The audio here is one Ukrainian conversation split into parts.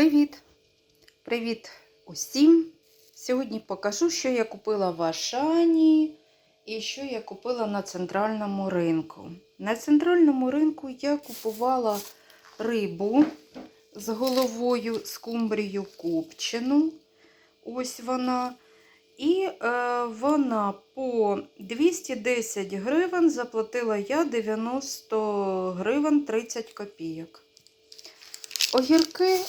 Привіт! Привіт усім! Сьогодні покажу, що я купила в Ашані і що я купила на центральному ринку. На центральному ринку я купувала рибу з головою скумбрію копчену. Ось вона. І е, вона по 210 гривень заплатила я 90 гривень 30 копійок. Огірки, е,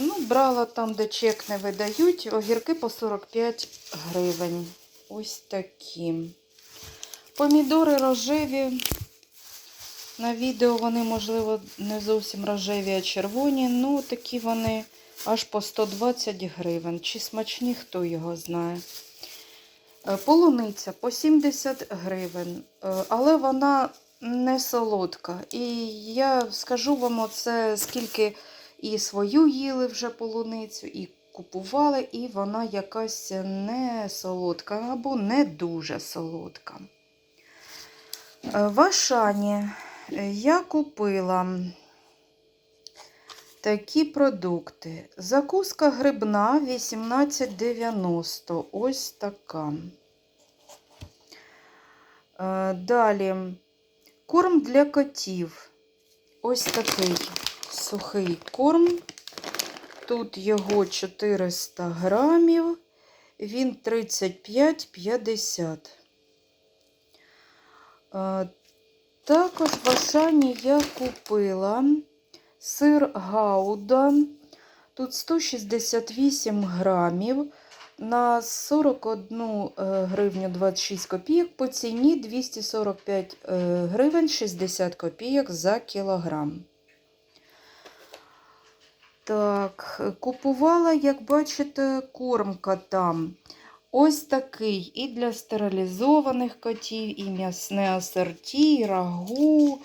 ну, брала там, де чек не видають, огірки по 45 гривень. Ось такі. Помідори рожеві. На відео вони, можливо, не зовсім рожеві, а червоні. Ну, такі вони аж по 120 гривень. Чи смачні, хто його знає. Е, Полуниця по 70 гривень, Е, але вона не солодка. І я скажу вам оце, скільки і свою їли вже полуницю, і купували, і вона якась не солодка або не дуже солодка. Е, В Ашані я купила такі продукти. Закуска грибна 18,90. Ось така. Е, Далі корм для котів. Ось такий сухий корм. Тут його 400 грамів, він 35,50. Е, Також в Ашані я купила сир Гауда. Тут 168 грамів на 41 е, гривню 26 копійок по ціні 245 е, гривень 60 копійок за кілограм. Так, купувала, як бачите, корм котам. Ось такий і для стерилізованих котів, і м'ясне асорті, і рагу,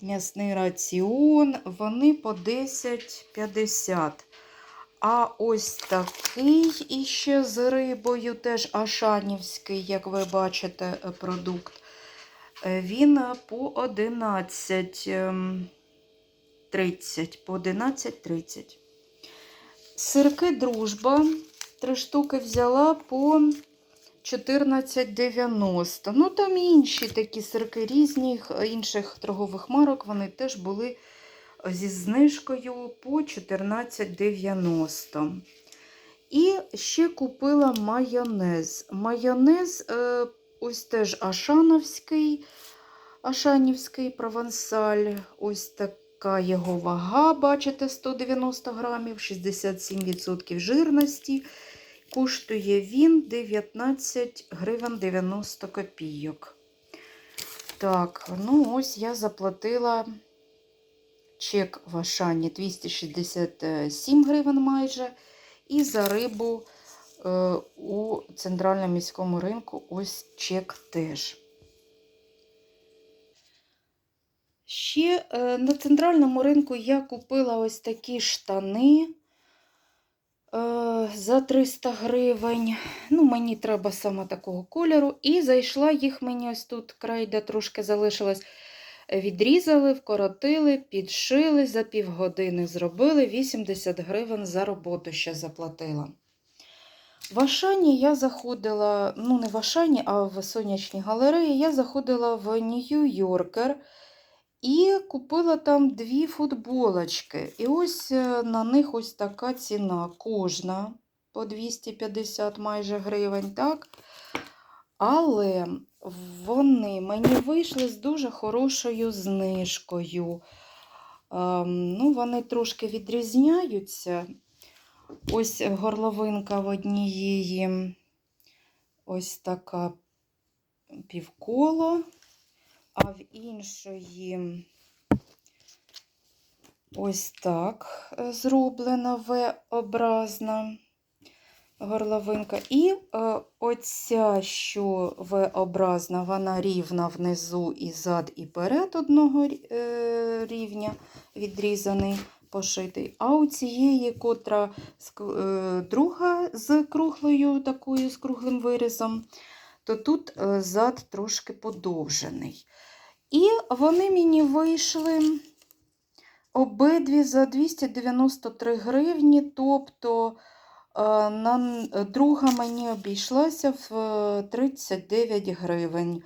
м'ясний раціон. Вони по 10,50. А ось такий іще з рибою, теж ашанівський, як ви бачите, е, продукт. Е, Він по 11,30. По 11,30. Сирки дружба. Три штуки взяла по 14,90. Ну, там інші такі сирки різних, інших торгових марок, вони теж були зі знижкою по 14,90. І ще купила майонез. Майонез е, ось теж Ашановський, Ашанівський провансаль. Ось така його вага, бачите, 190 грамів, 67% жирності. Коштує він 19 гривень 90 копійок. Так, ну ось я заплатила чек в Ашані 267 гривень майже. І за рибу е, у центральному міському ринку ось чек теж. Ще е, на центральному ринку я купила ось такі штани е, за 300 гривень. Ну, мені треба саме такого кольору. І зайшла їх мені ось тут край, де трошки залишилось. Відрізали, вкоротили, підшили, за півгодини зробили 80 гривень за роботу ще заплатила. В Ашані я заходила, ну не в Ашані, а в сонячній галереї, я заходила в Нью-Йоркер і купила там дві футболочки. І ось е, на них ось така ціна. Кожна по 250 майже гривень, так? Але вони мені вийшли з дуже хорошою знижкою. Ем, ну, Вони трошки відрізняються. Ось горловинка в однієї ось така півколо, а в іншої ось так зроблена V-образна горловинка. І е, оця, що V-образна, вона рівна внизу і зад, і перед одного е, рівня відрізаний, пошитий. А у цієї, котра е, друга з круглою, такою з круглим вирізом, то тут е, зад трошки подовжений. І вони мені вийшли Обидві за 293 гривні, тобто е, на, друга мені обійшлася в е, 39 гривень.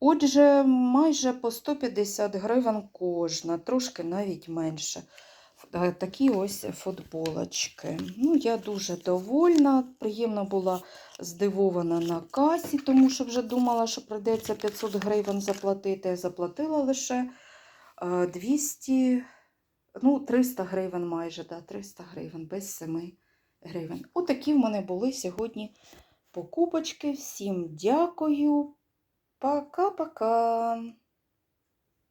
Отже, майже по 150 гривень кожна, трошки навіть менше. Е, Такі ось футболочки. Ну, я дуже довольна, приємно була здивована на касі, тому що вже думала, що прийдеться 500 гривень заплатити. Я заплатила лише е, 200, ну, 300 гривень майже, да, 300 гривень, без 7 гривень. Отакі в мене були сьогодні покупочки. Всім дякую. Пока-пока.